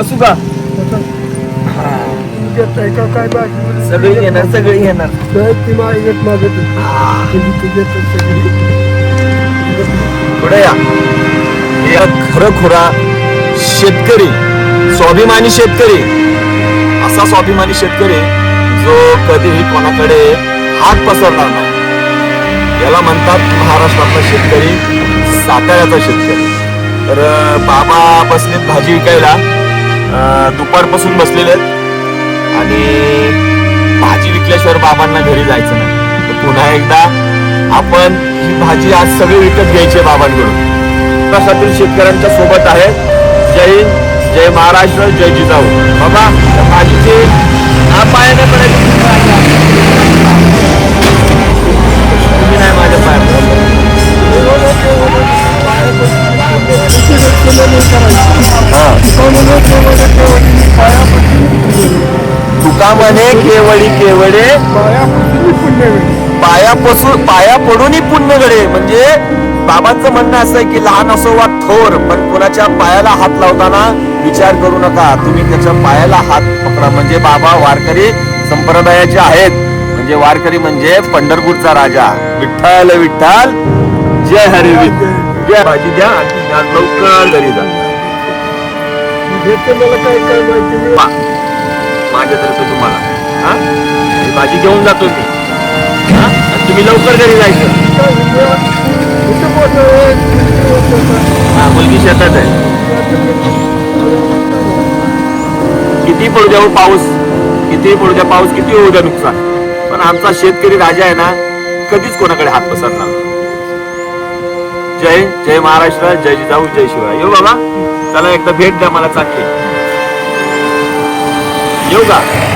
बसू का? काय बाकी सगळी येणार सगळी येणार नाही ती मागत मागत पुढे या. हे खरं खुरा शेतकरी स्वाभिमानी शेतकरी. असा स्वाभिमानी शेतकरी जो कधीही कोणाकडे हात पसरणार नाही. याला म्हणतात महाराष्ट्रातला शेतकरी साताऱ्याचा शेतकरी. तर बाबा बसलेत भाजी विकायला दुपारपासून बसलेले आहेत. आणि भाजी विकल्याशिवाय बाबांना घरी जायचं नाही. तर पुन्हा एकदा आपण ही भाजी आज सगळी विकत घ्यायची आहे बाबांकडून. तसातील शेतकऱ्यांच्या सोबत आहे जय हिंद जय महाराष्ट्र जय जिजाऊ. बाबा भाजीचे हा पाय नाही तुम्ही नाही माझ्या पाय तुका म्हणे केवळी केवळे पाया पसू पाया पडूनही पुण्य घडे म्हणजे बाबांचं म्हणणं असं आहे की लहान असो वा थोर पण कोणाच्या पायाला हात लावताना विचार करू नका. तुम्ही त्याच्या पायाला हात पकडा. म्हणजे बाबा वारकरी संप्रदायाचे आहेत. म्हणजे वारकरी म्हणजे पंढरपूरचा राजा. विठ्ठल विठ्ठल. जय हरी जय भाजी द्या लवकर घरी जा. काय माहिती माझ्यातर्फे तुम्हाला. हा? ही भाजी घेऊन जातो मी हा? आणि तुम्ही लवकर घरी जायचं. हा मुलगी शेतात आहे. किती पडू द्या हो पाऊस. किती पडू द्या पाऊस किती होऊ द्या नुकसान. पण आमचा शेतकरी राजा आहे ना कधीच कोणाकडे हात पसरणार नाही. जय जय महाराष्ट्र जय जिजाऊ जय शिवराय. येऊ बाबा. चला एकदा भेट द्या मला चांगली येऊ का